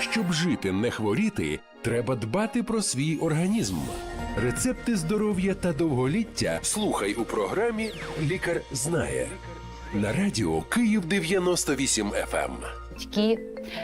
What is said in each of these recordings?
Щоб жити, не хворіти, треба дбати про свій організм. Рецепти здоров'я та довголіття слухай у програмі Лікар знає на радіо Київ 98 FM. Батьки.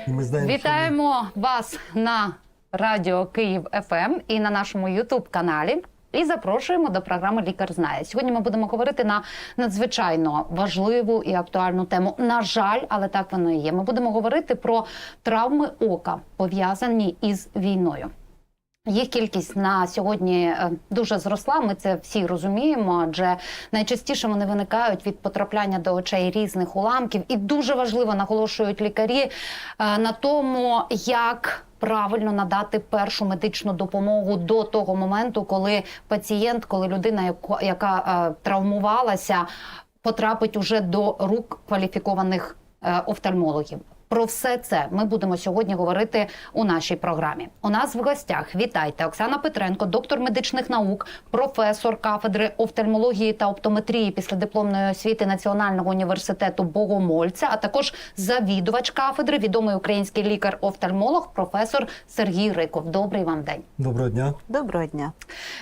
Ми знаємо, що вас на радіо Київ ФМ і на нашому Ютуб каналі. І запрошуємо до програми Лікар знає. Сьогодні ми будемо говорити на надзвичайно важливу і актуальну тему. На жаль, але так воно і є. Ми будемо говорити про травми ока, пов'язані із війною. Їх кількість на сьогодні е, дуже зросла. Ми це всі розуміємо, адже найчастіше вони виникають від потрапляння до очей різних уламків, і дуже важливо наголошують лікарі е, на тому, як правильно надати першу медичну допомогу до того моменту, коли пацієнт, коли людина, яка е, травмувалася, потрапить уже до рук кваліфікованих е, офтальмологів. Про все це ми будемо сьогодні говорити у нашій програмі. У нас в гостях вітайте Оксана Петренко, доктор медичних наук, професор кафедри офтальмології та оптометрії післядипломної освіти Національного університету Богомольця, а також завідувач кафедри, відомий український лікар-офтальмолог, професор Сергій Риков. Добрий вам день. доброго дня. Доброго дня.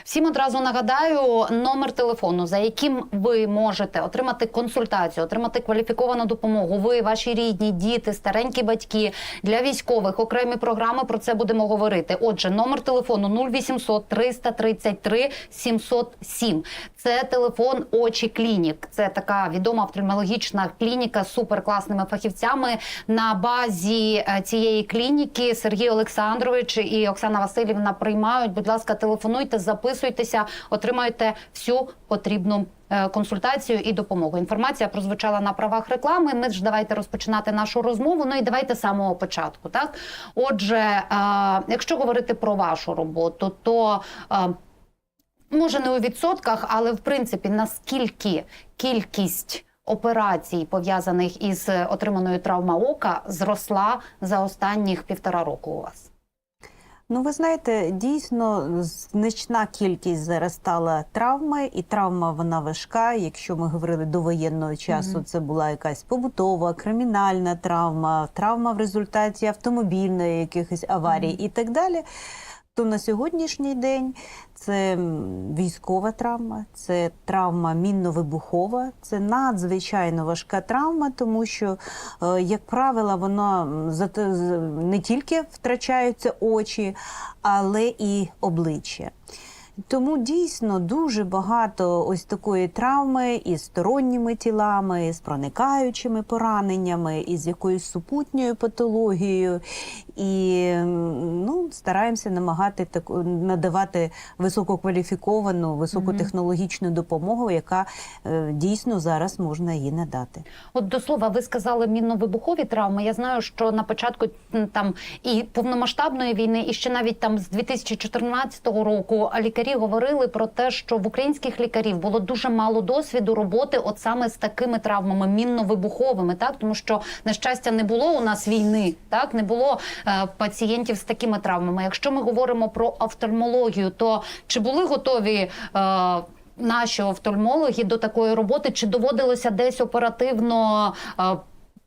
Всім одразу нагадаю номер телефону, за яким ви можете отримати консультацію, отримати кваліфіковану допомогу. Ви, ваші рідні, діти, старенькі батьки для військових окремі програми. Про це будемо говорити. Отже, номер телефону 0800 333 707. Це телефон очі клінік. Це така відома офтальмологічна клініка з суперкласними фахівцями. На базі е, цієї клініки Сергій Олександрович і Оксана Васильівна приймають. Будь ласка, телефонуйте, записуйтеся, отримаєте всю потрібну. Е, Консультацію і допомогу. Інформація прозвучала на правах реклами. Ми ж давайте розпочинати нашу розмову. Ну і давайте з самого початку. Так, отже, е, якщо говорити про вашу роботу, то е, може не у відсотках, але в принципі наскільки кількість операцій пов'язаних із отриманою травма ока зросла за останніх півтора року у вас? Ну, ви знаєте, дійсно значна кількість зараз стала травми, і травма вона важка. Якщо ми говорили до воєнного часу, Мгм. це була якась побутова, кримінальна травма, травма в результаті автомобільної якихось аварій і так далі. То на сьогоднішній день це військова травма, це травма мінно-вибухова, це надзвичайно важка травма, тому що, е, як правило, вона не тільки втрачаються очі, але і обличчя. Тому дійсно дуже багато ось такої травми із сторонніми тілами, з проникаючими пораненнями, із якоюсь супутньою патологією. І ну, стараємося намагати таку надавати висококваліфіковану, високотехнологічну допомогу, яка е, дійсно зараз можна її надати. От до слова, ви сказали мінно-вибухові травми. Я знаю, що на початку там і повномасштабної війни, і ще навіть там з 2014 року лікарі говорили про те, що в українських лікарів було дуже мало досвіду роботи, от саме з такими травмами, мінно-вибуховими, так тому що на щастя не було у нас війни, так не було е, пацієнтів з такими травмами. Якщо ми говоримо про офтальмологію, то чи були готові? Е, Наші офтальмологи до такої роботи чи доводилося десь оперативно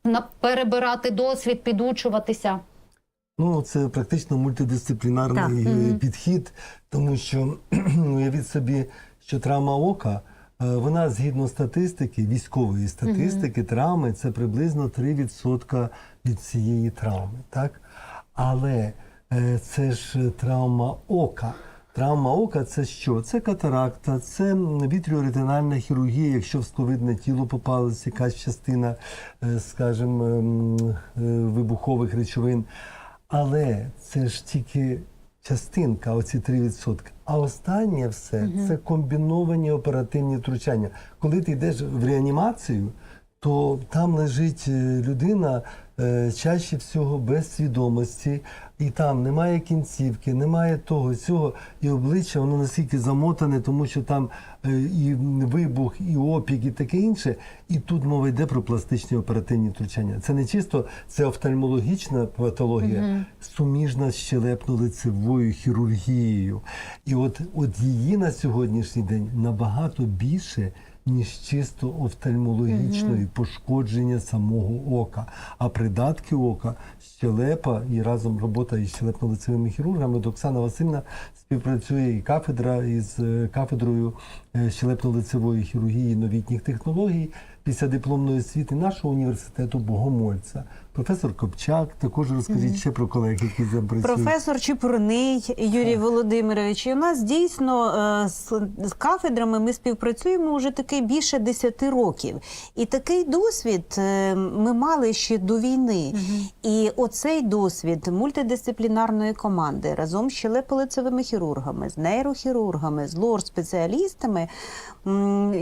е, перебирати досвід, підучуватися? Ну, це практично мультидисциплінарний Так. е, підхід, тому що уявіть собі, що травма ока, е, вона згідно статистики, військової статистики, травми це приблизно 3% від цієї травми. Так? Але е, це ж травма ока. Травма ока це що? Це катаракта, це вітріоретинальна хірургія, якщо в сковидне тіло попалась якась частина, е, скажімо, ем, е, вибухових речовин. Але це ж тільки частинка, оці 3%. А останнє все це комбіновані оперативні втручання. Коли ти йдеш в реанімацію, то там лежить е, людина е, чаще всього без свідомості, і там немає кінцівки, немає того, цього, і обличчя воно настільки замотане, тому що там е, і вибух, і опік, і таке інше. І тут мова йде про пластичні оперативні втручання. Це не чисто це офтальмологічна патологія, суміжна з щелепно-лицевою хірургією. І от, от її на сьогоднішній день набагато більше, ніж чисто офтальмологічної пошкодження самого ока. А придатки ока, щелепа і разом робота із щелепно-лицевими хірургами. От Оксана Васильівна співпрацює і кафедра із е, кафедрою е, щелепно-лицевої хірургії новітніх технологій після дипломної освіти нашого університету Богомольця. Професор Копчак, також розкажіть ще про колег, які там працюють. Професор Чепурний Юрій Володимирович. І у нас дійсно е, з, з кафедрами ми співпрацюємо вже таки більше 10 років. І такий досвід е, ми мали ще до війни. І оцей досвід мультидисциплінарної команди разом з щелепо-лицевими хірургами, з нейрохірургами, з лор-спеціалістами.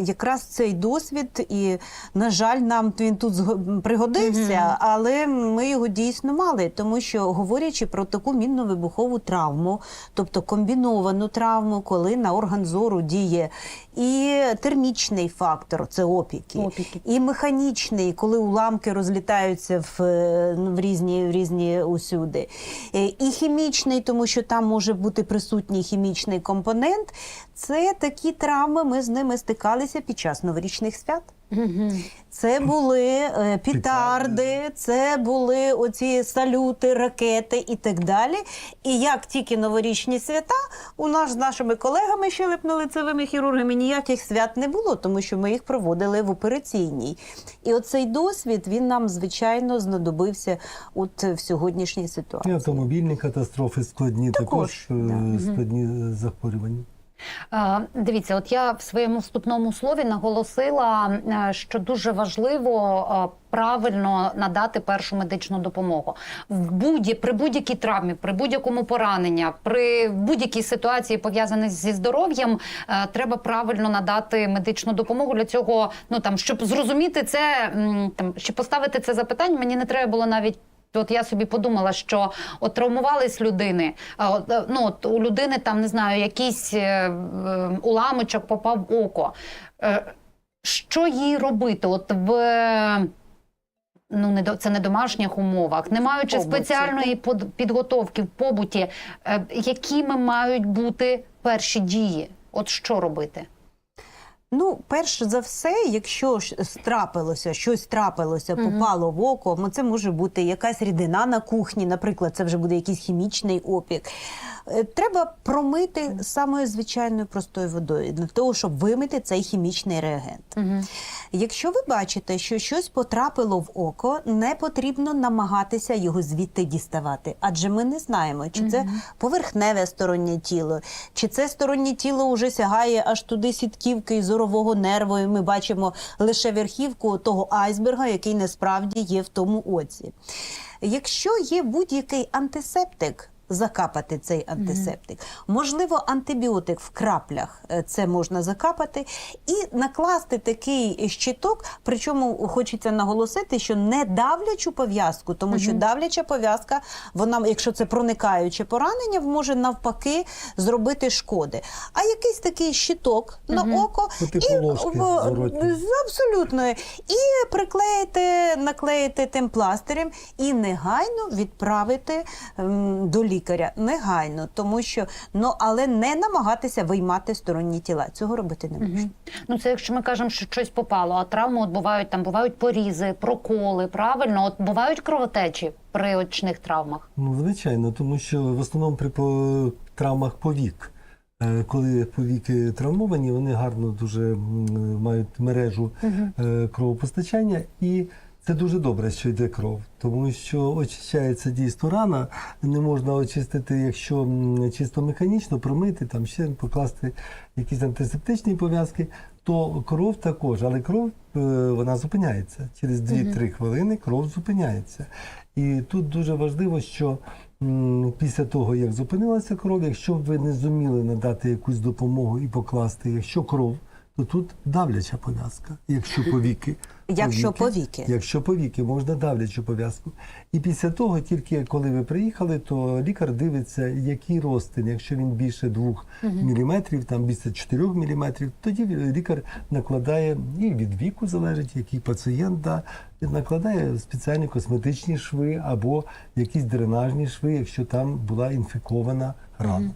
Якраз цей досвід, і, на жаль, нам він тут зго- пригодився, але ми його дійсно мали, тому що говорячи про таку мінно-вибухову травму, тобто комбіновану травму, коли на орган зору діє і термічний фактор це опіки, Опіки. і механічний, коли уламки розлітаються в, е, ну, в різні в різні усюди, Е, і хімічний, тому що там може бути присутній хімічний компонент. Це такі травми. Ми з ними стикалися під час новорічних свят. Це були е, петарди, це були оці салюти, ракети і так далі. І як тільки новорічні свята, у нас з нашими колегами щелепно-лицевими хірургами ніяких свят не було, тому що ми їх проводили в операційній. І оцей досвід він нам звичайно знадобився от в сьогоднішній І ситуації. автомобільні катастрофи складні, також, Також, е, да. складні е, захворювання. Е, Дивіться, от я в своєму вступному слові наголосила, е, що дуже важливо е, правильно надати першу медичну допомогу в будь при будь-якій травмі, при будь-якому пораненні, при будь-якій ситуації пов'язаній зі здоров'ям, треба правильно надати медичну допомогу. Для цього ну там щоб зрозуміти це, там щоб поставити це запитання, мені не треба було навіть. От я собі подумала, що от травмувались людини. От, е, ну от у людини там не знаю, якийсь е, е, уламочок попав в око. Що їй робити? От в ну не до це не домашніх умовах, не маючи Побуті, спеціальної підготовки в побуті, е, якими мають бути перші дії? От що робити? Ну, перш за все, якщо трапилося, щось трапилося, попало в око, ну, це може бути якась рідина на кухні, наприклад, це вже буде якийсь хімічний опік. Е, Треба промити самою звичайною простою водою для того, щоб вимити цей хімічний реагент. Якщо ви бачите, що щось потрапило в око, не потрібно намагатися його звідти діставати, адже ми не знаємо, чи це поверхневе стороннє тіло, чи це стороннє тіло вже сягає аж туди сітківки і зорового нерву. І ми бачимо лише верхівку того айсберга, який насправді є в тому оці. Якщо є будь-який антисептик, закапати цей антисептик. Можливо, антибіотик в краплях е, це можна закапати і накласти такий щиток. Причому хочеться наголосити, що не давлячу пов'язку, тому що давляча пов'язка, вона, якщо це проникаюче поранення, може навпаки зробити шкоди. А якийсь такий щиток на око По типу і в- з- Абсолютно. І приклеїти, наклеїти тим пластирем і негайно відправити ем, до лікаря. Негайно, тому що ну але не намагатися виймати сторонні тіла. Цього робити не можна. Ну, це якщо ми кажемо, що щось попало, а травми от бувають там бувають порізи, проколи, правильно, от бувають кровотечі при очних травмах. Ну, звичайно, тому що в основному при по- травмах повік. е, Коли повіки травмовані, вони гарно дуже мають мережу е, кровопостачання, і це дуже добре, що йде кров, тому що очищається дійсно рана. Не можна очистити, якщо чисто механічно промити, там ще покласти якісь антисептичні пов'язки, то кров також, але кров е, вона зупиняється. Через 2-3 хвилини кров зупиняється. І тут дуже важливо, що після того, як зупинилася кров, якщо ви не зуміли надати якусь допомогу і покласти, якщо кров, то тут давляча пов'язка. Якщо повіки, Якщо повіки. Якщо повіки, можна давлячу пов'язку. І після того, тільки коли ви приїхали, то лікар дивиться, який розтин. Якщо він більше 2 міліметрів, там більше 4 міліметрів, тоді лікар накладає і від віку залежить, який пацієнт да, накладає спеціальні косметичні шви або якісь дренажні шви, якщо там була інфікована рана.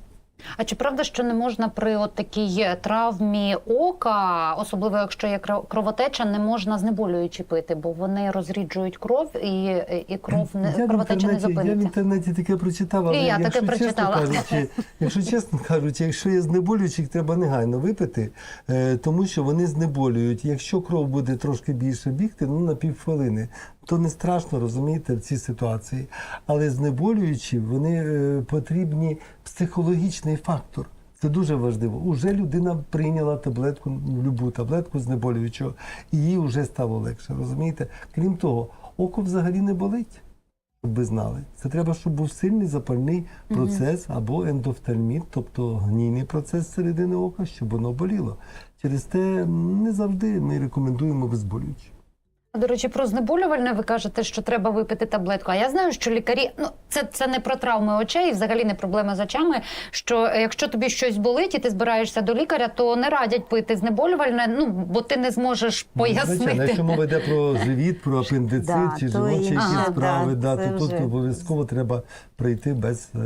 А чи правда, що не можна при от такій травмі ока, особливо якщо є кро- кровотеча, не можна знеболюючи пити, бо вони розріджують кров і, і кров не Я кровотеча не інтернеті- Я в інтернеті таке прочитав, але І я таке якщо, прочитала. Чесно кажучи, якщо чесно кажучи, якщо є знеболюючих, треба негайно випити, е, тому що вони знеболюють. Якщо кров буде трошки більше бігти, ну на півхвилини, то не страшно, розумієте, в цій ситуації. Але знеболюючі, вони е, потрібні психологічний фактор. Це дуже важливо. Уже людина прийняла таблетку, любу таблетку знеболюючого, і їй вже стало легше. Розумієте? Крім того, око взагалі не болить щоб ви знали. Це треба, щоб був сильний запальний процес або ендофтальміт, тобто гнійний процес середини ока, щоб воно боліло. Через те не завжди ми рекомендуємо безболюючі. До речі, про знеболювальне ви кажете, що треба випити таблетку. А я знаю, що лікарі ну це, це не про травми очей, взагалі не проблема з очами. Що е, якщо тобі щось болить і ти збираєшся до лікаря, то не радять пити знеболювальне, ну бо ти не зможеш Звичайно, пояснити. якщо мова йде про живіт, про апендицит Да, чи жіночі якісь справи, Да, да, то тут обов'язково треба прийти без е,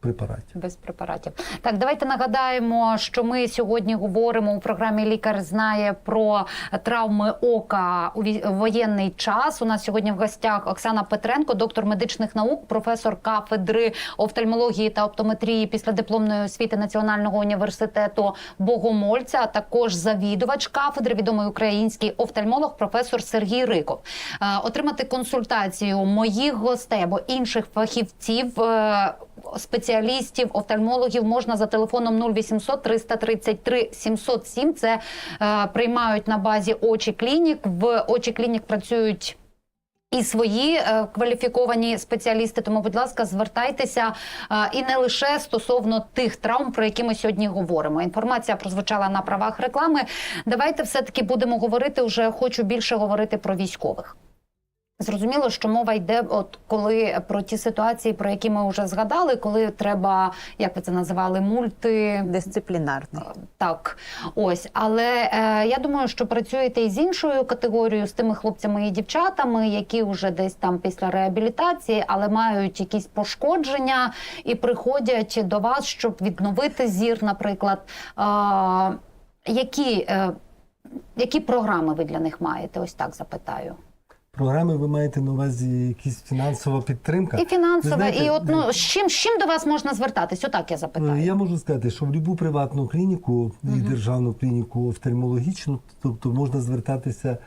препаратів. Без препаратів. Так, давайте нагадаємо, що ми сьогодні говоримо у програмі Лікар знає про травми ока у воєнний час. У нас сьогодні в гостях Оксана Петренко, доктор медичних наук, професор кафедри офтальмології та оптометрії після дипломної освіти Національного університету Богомольця, а також завідувач кафедри, відомий український офтальмолог, професор Сергій Риков. Е, Отримати консультацію моїх гостей або інших фахівців. Спеціалістів, офтальмологів можна за телефоном 0800 333 707. Це е, приймають на базі очі клінік. В очі клінік працюють. І свої е, кваліфіковані спеціалісти, тому, будь ласка, звертайтеся е, і не лише стосовно тих травм, про які ми сьогодні говоримо. Інформація прозвучала на правах реклами. Давайте все таки будемо говорити. Вже хочу більше говорити про військових. Зрозуміло, що мова йде, от коли про ті ситуації, про які ми вже згадали, коли треба, як ви це називали, мульти Дисциплінарний. так, ось, але е, я думаю, що працюєте і з іншою категорією, з тими хлопцями і дівчатами, які вже десь там після реабілітації, але мають якісь пошкодження і приходять до вас, щоб відновити зір, наприклад. Е, які, е, які програми ви для них маєте? Ось так запитаю. Програми ви маєте на увазі якісь фінансова підтримка? І фінансове, Ви знаєте, і от ну з чим, з чим до вас можна звертатись? Отак я запитаю. Е, Я можу сказати, що в будь-яку приватну клініку і державну клініку офтальмологічну, тобто можна звертатися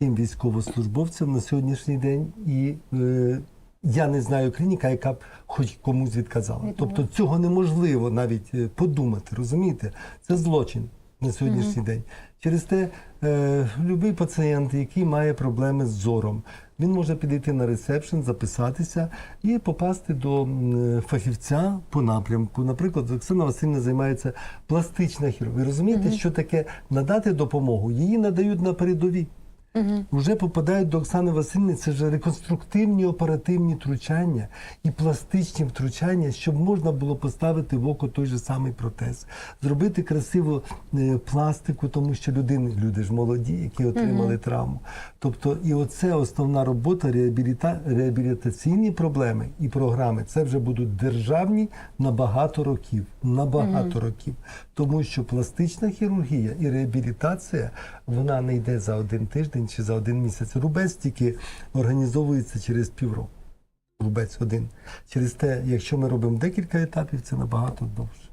всім військовослужбовцям на сьогоднішній день, і е, я не знаю клініка, яка б хоч комусь відказала. Тобто цього неможливо навіть е, подумати, розумієте? Це злочин на сьогоднішній день. Через те, е, будь-який пацієнт, який має проблеми з зором, він може підійти на ресепшн, записатися і попасти до фахівця по напрямку. Наприклад, Оксана Васильівна займається пластична хірургія. Ви розумієте, що таке надати допомогу? Її надають на передовій. Вже попадають до Оксани Васильівни, це вже реконструктивні оперативні втручання і пластичні втручання, щоб можна було поставити в око той же самий протез, зробити красиву е, пластику, тому що людини, люди ж молоді, які отримали травму. Тобто, і оце основна робота реабіліта, реабілітаційні проблеми і програми. Це вже будуть державні на багато років. На багато років. Тому що пластична хірургія і реабілітація вона не йде за один тиждень чи за один місяць. Рубець тільки організовується через півроку. Рубець один. Через те, якщо ми робимо декілька етапів, це набагато довше.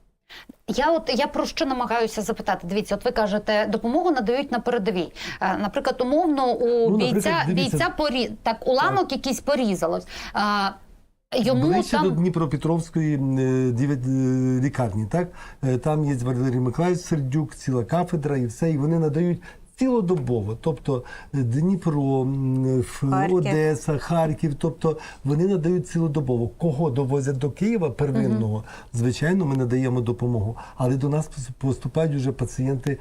Я от я про що намагаюся запитати. Дивіться, от ви кажете, допомогу надають на передовій. Е, Наприклад, умовно у Ну, бійця дивіться. бійця порі так уламок якийсь порізалось. А, йому Ближче там до Дніпропетровської е, е, лікарні, так? Е, Там є Валерій Миколаївич Сердюк, ціла кафедра і все, і вони надають цілодобово. Тобто е, Дніпро, Харків. Одеса, Харків, тобто вони надають цілодобово. Кого довозять до Києва первинного, звичайно, ми надаємо допомогу. Але до нас поступають вже пацієнти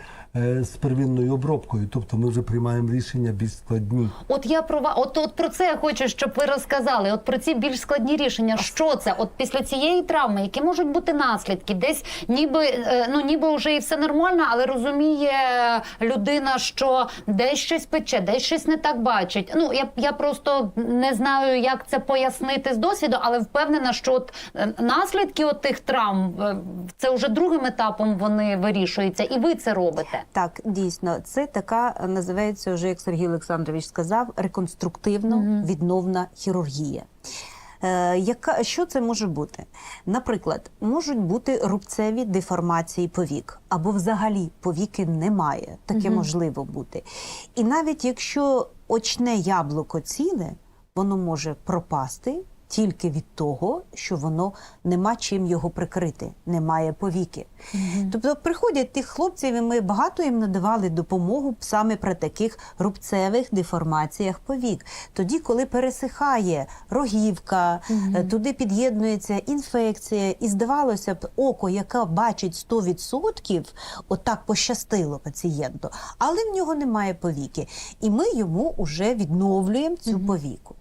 з первинною обробкою. Тобто ми вже приймаємо рішення більш складні. От я про от, от про це я хочу, щоб ви розказали. От про ці більш складні рішення. Що це? От після цієї травми, які можуть бути наслідки? Десь ніби е, ну ніби вже і все нормально, але розуміє людина, що десь щось пече, десь щось не так бачить. Ну я, я просто не знаю, як це пояснити з досвіду, але впевнена, що от е, наслідки от тих травм е, це вже другим етапом вони вирішуються, і ви це робите. Так, дійсно, це така називається вже, як Сергій Олександрович сказав, реконструктивно відновна хірургія. Е, яка, що це може бути? Наприклад, можуть бути рубцеві деформації повік, або взагалі повіки немає. Таке можливо бути. І навіть якщо очне яблуко ціле, воно може пропасти тільки від того, що воно нема чим його прикрити, немає повіки. Тобто приходять тих хлопців, і ми багато їм надавали допомогу саме при таких рубцевих деформаціях повік. Тоді, коли пересихає рогівка, е, туди під'єднується інфекція, і здавалося б, око, яке бачить 100%, отак пощастило пацієнту, але в нього немає повіки. І ми йому вже відновлюємо цю повіку.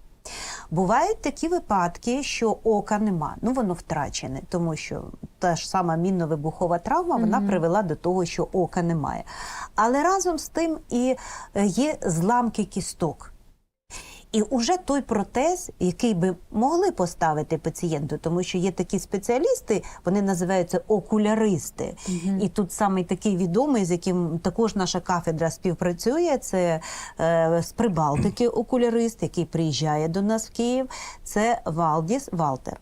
Бувають такі випадки, що ока нема, ну воно втрачене, тому що та ж сама мінно-вибухова травма вона привела до того, що ока немає. Але разом з тим і е, є зламки кісток. І уже той протез, який би могли поставити пацієнту, тому що є такі спеціалісти, вони називаються окуляристи. І тут саме такий відомий, з яким також наша кафедра співпрацює, це е, з Прибалтики окулярист, який приїжджає до нас в Київ. Це Валдіс Валтер.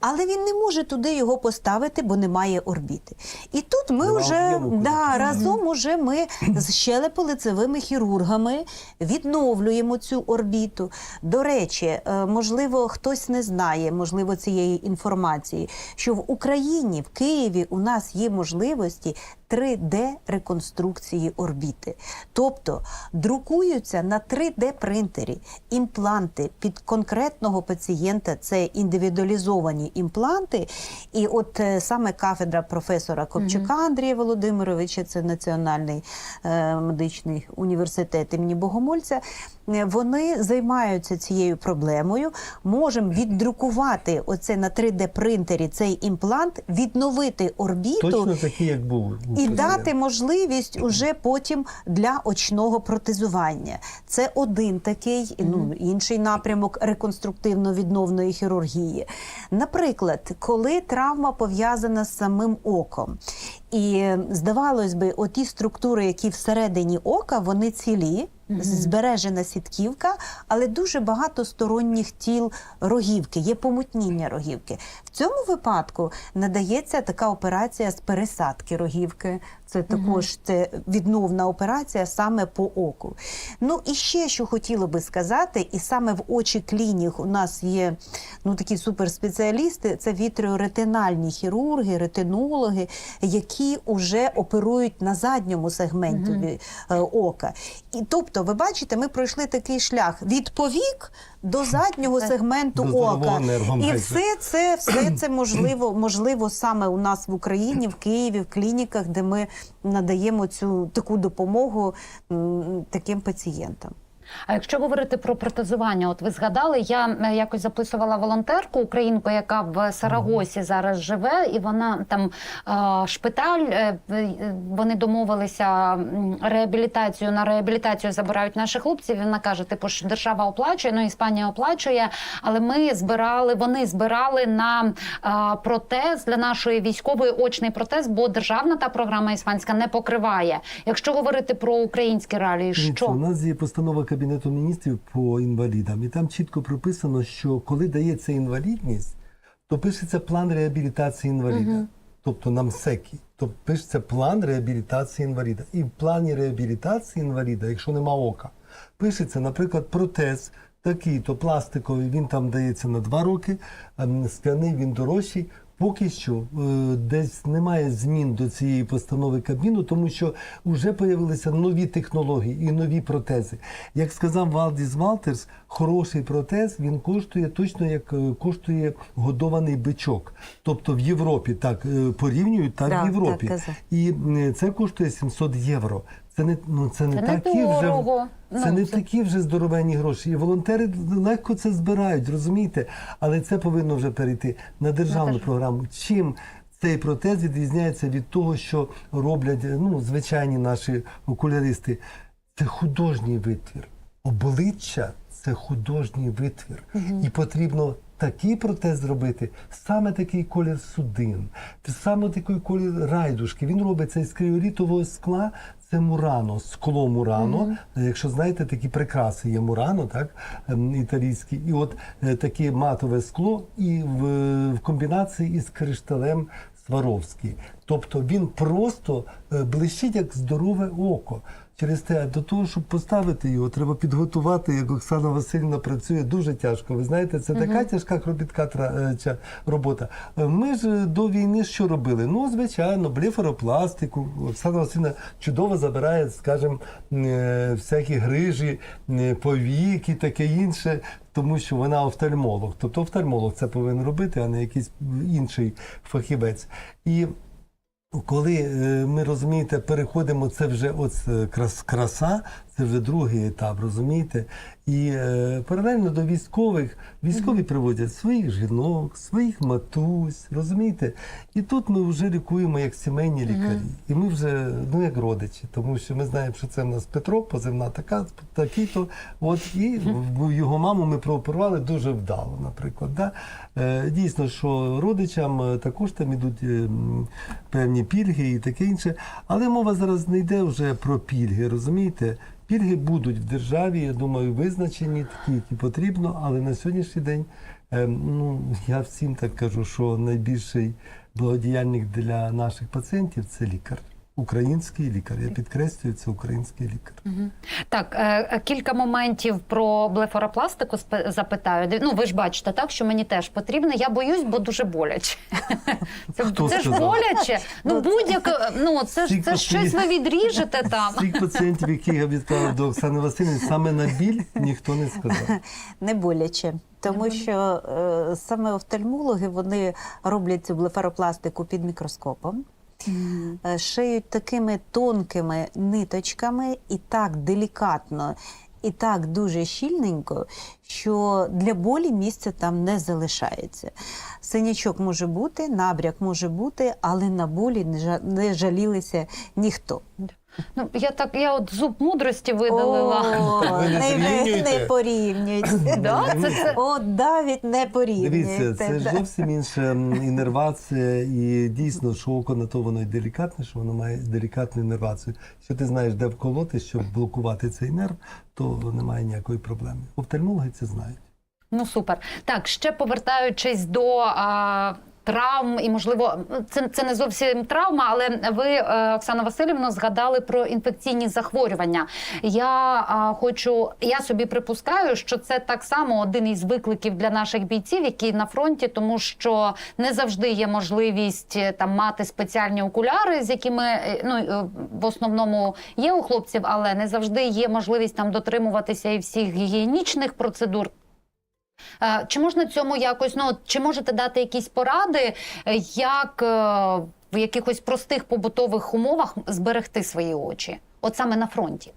Але він не може туди його поставити, бо немає орбіти. І тут ми вже да, разом уже ми з щелепо-лицевими хірургами відновлюємо цю орбіту. До речі, е, можливо, хтось не знає, можливо, цієї інформації, що в Україні, в Києві, у нас є можливості 3D реконструкції орбіти. Тобто друкуються на 3D принтері імпланти під конкретного пацієнта. Це індивідуалізовані імпланти. І от е, саме кафедра професора Копчука Андрія Володимировича, це Національний е, медичний університет імені Богомольця. е, Вони займаються цією проблемою. Можемо віддрукувати оце на 3D принтері цей імплант, відновити орбіту Точно такий, як був. І дати можливість уже потім для очного протезування. Це один такий, ну інший напрямок реконструктивно-відновної хірургії. Наприклад, коли травма пов'язана з самим оком. І здавалось би, оті структури, які всередині ока, вони цілі, збережена сітківка, але дуже багато сторонніх тіл рогівки, є помутніння рогівки. В цьому випадку надається така операція з пересадки рогівки. Це також це відновна операція саме по оку. Ну і ще що хотіла би сказати, і саме в очі клінік у нас є ну такі суперспеціалісти, це вітріоретинальні хірурги, ретинологи, які вже оперують на задньому сегменті е, ока. І тобто, ви бачите, ми пройшли такий шлях від повік до заднього сегменту До ока. І все це, все це можливо, можливо саме у нас в Україні, в Києві, в клініках, де ми надаємо цю таку допомогу таким пацієнтам. А якщо говорити про протезування, от ви згадали, я е, якось записувала волонтерку українку, яка в Сарагосі зараз живе, і вона там е, шпиталь. е, Вони домовилися реабілітацію на реабілітацію забирають наших хлопців. І Вона каже: типу, що держава оплачує, ну Іспанія оплачує, але ми збирали, вони збирали на протез для нашої військової очний протез, бо державна та програма іспанська не покриває. Якщо говорити про українські реалії, що У нас є постанова Кабінету міністрів по інвалідам, і там чітко прописано, що коли дається інвалідність, то пишеться план реабілітації інваліда, тобто на МСЕКі. Тобто пишеться план реабілітації інваліда. І в плані реабілітації інваліда, якщо нема ока, пишеться, наприклад, протез. Такий, то пластиковий, він там дається на два роки, ем, скляний він дорожчий. Поки що е, десь немає змін до цієї постанови Кабміну, тому що вже появилися нові технології і нові протези. Як сказав Валдіс Валтерс, хороший протез він коштує точно як е, коштує годований бичок. Тобто в Європі так е, порівнюють, так Так, в Європі. так. І це коштує 700 євро. Це не ну це не Це не такі дорого. вже це Ну, не це- такі вже здоровенні гроші. І волонтери легко це збирають, розумієте? Але це повинно вже перейти на державну державу. програму. Чим цей протез відрізняється від того, що роблять ну, звичайні наші окуляристи? це художній витвір. Обличчя це художній витвір. І потрібно такий протез зробити, саме такий колір судин, саме такий колір райдушки. Він робиться із криолітового скла. Це мурано, скло мурано. Якщо знаєте, такі прикраси є мурано, так ем, італійські, і от е, таке матове скло, і в, в комбінації із кришталем Сваровський. Тобто він просто е, блищить як здорове око. Через те, до того, щоб поставити його, треба підготувати, як Оксана Васильівна працює дуже тяжко. Ви знаєте, це така тяжка кропітка е, робота. Е, Ми ж е, до війни що робили? Ну, звичайно, блефаропластику. Оксана Васильівна чудово забирає, скажімо, всякі грижі, е, повік таке інше, тому що вона офтальмолог. Тобто офтальмолог це повинен робити, а не якийсь інший фахівець. І коли е, ми розумієте, переходимо, це вже от е, крас, краса, це вже другий етап, розумієте? І е, паралельно до військових, військові приводять своїх жінок, своїх матусь, розумієте? І тут ми вже лікуємо як сімейні лікарі. І ми вже ну як родичі, тому що ми знаємо, що це в нас Петро, позивна така, такий-то. От і його маму ми прооперували дуже вдало, наприклад. Да? Е, дійсно, що родичам е, також там ідуть е, певні пільги і таке інше. Але мова зараз не йде вже про пільги, розумієте? Пільги будуть в державі, я думаю, визначені, такі, які потрібно, але на сьогоднішній день е, ну, я всім так кажу, що найбільший благодіяльник для наших пацієнтів це лікар. Український лікар. Я підкреслюю, це український лікар. Так, е, е, кілька моментів про блефаропластику спе- запитаю. Ну, ви ж бачите, так що мені теж потрібно. Я боюсь, бо дуже боляче. Це, Хто це ж боляче. Ну будь-яке, ну це ж це ж щось ви відріжете там. Тих пацієнтів, яких я відправив до Оксани Васильівни, саме на біль ніхто не сказав. Не боляче. Тому що е, саме офтальмологи вони роблять цю блефаропластику під мікроскопом, шиють такими тонкими ниточками і так делікатно, і так дуже щільненько, що для болі місця там не залишається. Синячок може бути, набряк може бути, але на болі не жа- жалілися ніхто. Ну я так, я от зуб мудрості видалила. О, Ви не не, порівнюєте? не порівнюйте. Да? Це, це... От навіть не порівнюєте. Дивіться, це ж зовсім інша м, інервація, і дійсно, що око на то воно й делікатне, що воно має делікатну інервацію. Якщо ти знаєш, де вколоти, щоб блокувати цей нерв, то немає ніякої проблеми. Офтальмологи це знають. Ну супер. Так, ще повертаючись до а, травм, і можливо, це, це не зовсім травма, але ви, е, Оксана Васильівна, згадали про інфекційні захворювання. Я хочу, я собі припускаю, що це так само один із викликів для наших бійців, які на фронті, тому що не завжди є можливість е, там мати спеціальні окуляри, з якими е, ну в основному є у хлопців, але не завжди є можливість там дотримуватися і всіх гігієнічних процедур. Е, Чи можна цьому якось, ну чи можете дати якісь поради, е, як е, в якихось простих побутових умовах зберегти свої очі? От саме на фронті.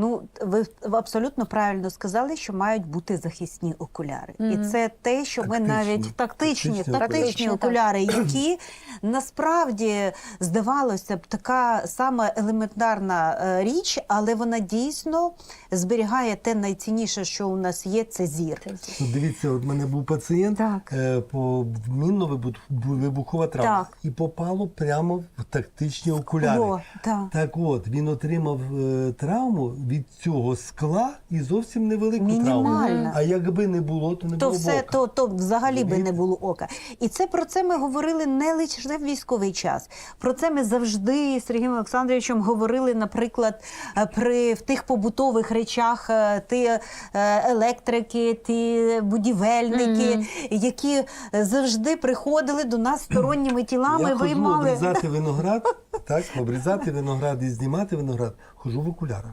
Ну, ви абсолютно правильно сказали, що мають бути захисні окуляри. Мгм. І це те, що ми навіть тактичні, Тактичні тактичні, окуляри. Так. які насправді здавалося б така сама елементарна е, річ, але вона дійсно зберігає те найцінніше, що у нас є, це зір. Дивіться, от мене був пацієнт Так. е, по мінно-вибухова травма. Так. І попало прямо в тактичні окуляри. О, так. Так от, він отримав е, травму від цього скла і зовсім невелику травму. А якби не було, то не То було б ока. то, то взагалі би не було ока. І це про це ми говорили не лише в військовий час. Про це ми завжди з Сергієм Олександровичем говорили, наприклад, е, при в тих побутових речах, е, ті е, електрики, ті будівельники, які е, завжди приходили до нас сторонніми тілами. Я Ви ходжу обрізати виноград, так, обрізати виноград і знімати виноград. Хожу в окулярах.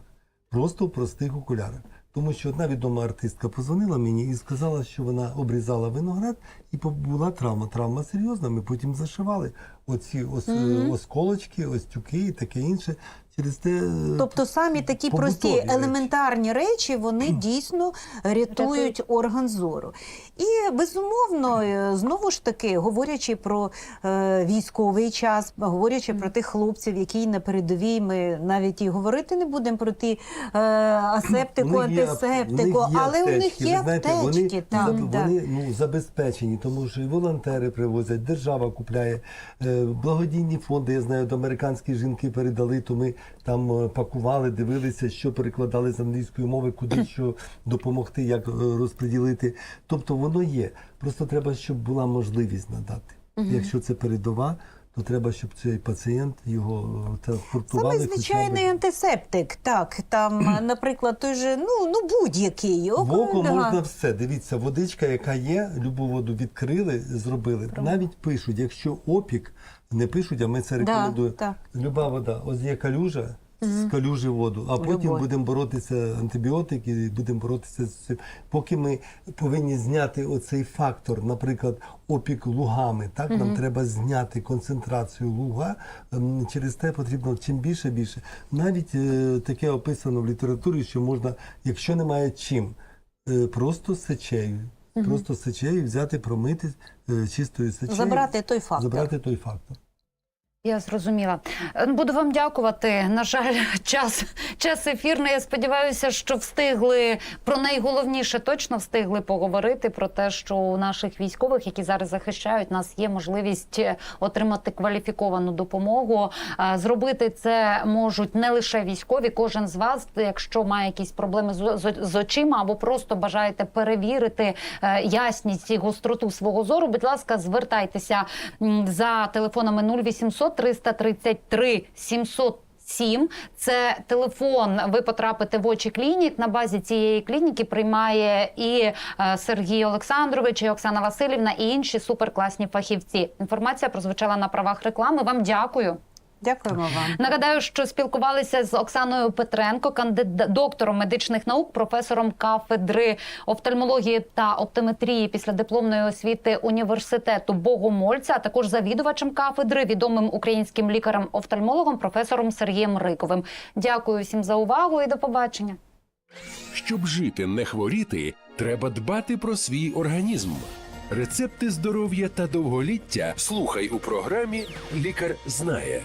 Просто в простих окулярах. Тому що одна відома артистка позвонила мені і сказала, що вона обрізала виноград і була травма. Травма серйозна. Ми потім зашивали оці ос, е, осколочки, остюки і таке інше. Через те, е, Тобто самі такі прості речі. елементарні речі вони дійсно рятують орган зору. І безумовно, е, знову ж таки, говорячи про е, військовий час, говорячи про тих хлопців, які на передовій, ми навіть і говорити не будемо про ті е, асептику, антисептику, у них є але у них є аптечки. Вони, так, да. вони ну, забезпечені, тому що і волонтери привозять, держава купляє, е, благодійні фонди. Я знаю, до американські жінки передали, то ми там е, пакували, дивилися, що перекладали з англійської мови, куди що допомогти, як е, розподілити. Тобто воно є. Просто треба, щоб була можливість надати. Якщо це передова, то треба, щоб цей пацієнт його е, транспортували. Саме хоча б- антисептик. Так, там, наприклад, той же, ну, ну будь-який. В око Да. можна все. Дивіться, водичка, яка є, любу воду відкрили, зробили. Навіть пишуть, якщо опік, не пишуть, а ми це Да, рекомендуємо. так. Люба вода, ось є калюжа. З калюжі воду, а потім Любов. будемо боротися антибіотики, будемо боротися з цим. Поки ми повинні зняти оцей фактор, наприклад, опік лугами. Так нам треба зняти концентрацію луга. Ем, Через те потрібно чим більше більше. Навіть е, таке описано в літературі, що можна, якщо немає чим, е, просто сечею. Просто сечею взяти, промити е, чистою сечею. Забрати той фактор. Забрати той фактор. Я зрозуміла. Е, Буду вам дякувати. На жаль, час, час ефірний. Я сподіваюся, що встигли про найголовніше точно встигли поговорити про те, що у наших військових, які зараз захищають нас, є можливість е, отримати кваліфіковану допомогу. Е, Зробити це можуть не лише військові. Кожен з вас, якщо має якісь проблеми з, очима або просто бажаєте перевірити ясність і гостроту свого зору, будь ласка, звертайтеся за телефонами 0800 333 700 Сім це телефон. Ви потрапите в очі клінік. На базі цієї клініки приймає і е, Сергій Олександрович, і Оксана Васильівна, і інші суперкласні фахівці. Інформація прозвучала на правах реклами. Вам дякую. Дякуємо вам. Нагадаю, що спілкувалися з Оксаною Петренко, кандид... доктором медичних наук, професором кафедри офтальмології та оптометрії після дипломної освіти університету Богомольця, а також завідувачем кафедри, відомим українським лікарем-офтальмологом, професором Сергієм Риковим. Дякую всім за увагу і до побачення. Щоб жити, не хворіти, треба дбати про свій організм. Рецепти здоров'я та довголіття слухай у програмі Лікар знає.